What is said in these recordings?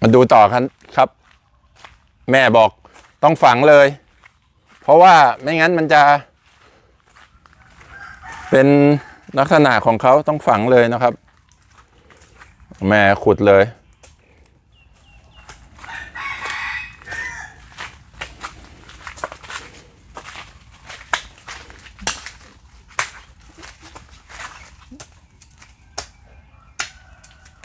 มาดูต่อครับครับ แม่บอกต้องฝังเลย เพราะว่าไม่งั้นมันจะ เป็นลักษณะของเขาต้องฝังเลยนะครับ แม่ขุดเลย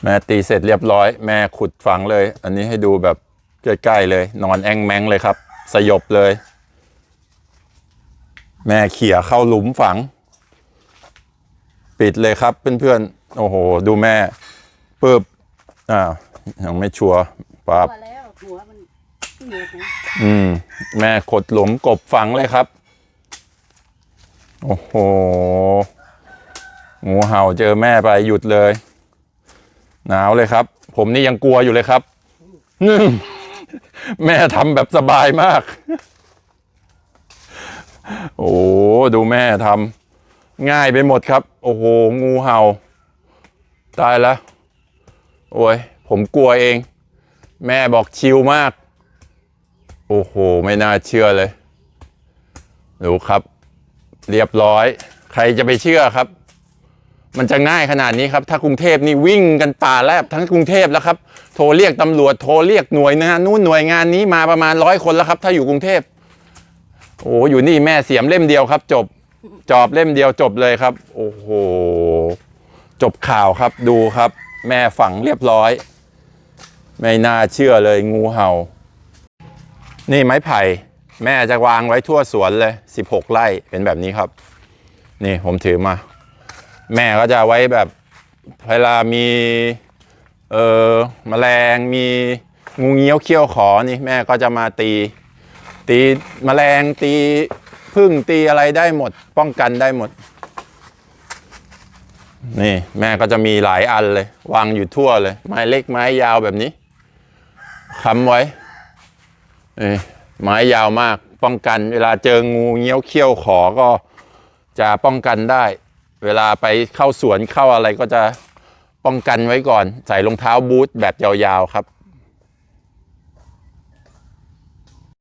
แม่ตีเสร็จเรียบร้อย แม่ขุดฝังเลย อันนี้ให้ดูแบบใกล้ๆเลย นอนแองแมงเลยครับ สยบเลย แม่เขี่ยเข้าหลุมฝัง ปิดเลยครับเพื่อนๆ โอ้โห ดูแม่ปึ๊บอ้าวยังไม่ชัวร์ปั๊บตัวแล้วหัวมันเหนียนะอืม แม่ขดหลุมกบฝังเลยครับ โอ้โหงูเห่าเจอแม่ไปหยุดเลย หนาวเลยครับ ผมนี่ยังกลัวอยู่เลยครับนึ่งแม่ทำแบบสบายมาก โอ้ดูแม่ทำง่ายไปหมดครับ โอ้โห งูเห่า ตายแล้ว โอ้ย ผมกลัวเอง แม่บอกชิลมาก โอ้โห ไม่น่าเชื่อเลย ดูครับ เรียบร้อย ใครจะไปเชื่อครับ มันจะง่ายขนาดนี้ครับ ถ้ากรุงเทพนี่วิ่งกันป่าแลบทั้งกรุงเทพแล้วครับ โทรเรียกตำรวจโทรเรียกหน่วยงานนู้นหน่วยงานนี้มาประมาณร้อยคนแล้วครับ ถ้าอยู่กรุงเทพโอ้อยู่นี่แม่เสียมเล่มเดียวครับ จบ จอบเล่มเดียวจบเลยครับ โอ้โห จบข่าวครับดูครับ แม่ฝังเรียบร้อย ไม่น่าเชื่อเลยงูเห่า นี่ไม้ไผ่ แม่จะวางไว้ทั่วสวนเลย 16 ไร่เป็นแบบนี้ครับ นี่ผมถือมา แม่ก็จะไว้แบบเวลามีเออแมลงมีงูเงี้ยวเขี้ยวขอนี่แม่ก็จะมาตี ตีแมลงตีพึ่งตีอะไรได้หมด ป้องกันได้หมด นี่แม่ก็จะมีหลายอันเลย วางอยู่ทั่วเลย ไม้เล็กไม้ยาวแบบนี้ค้ำไว้นี่ไม้ยาวมากป้องกัน เวลาเจองูเงี้ยวเขี้ยวขอก็จะป้องกันได้ เวลาไปเข้าสวนเข้าอะไรก็จะป้องกันไว้ก่อน ใส่รองเท้าบูทแบบยาวๆครับ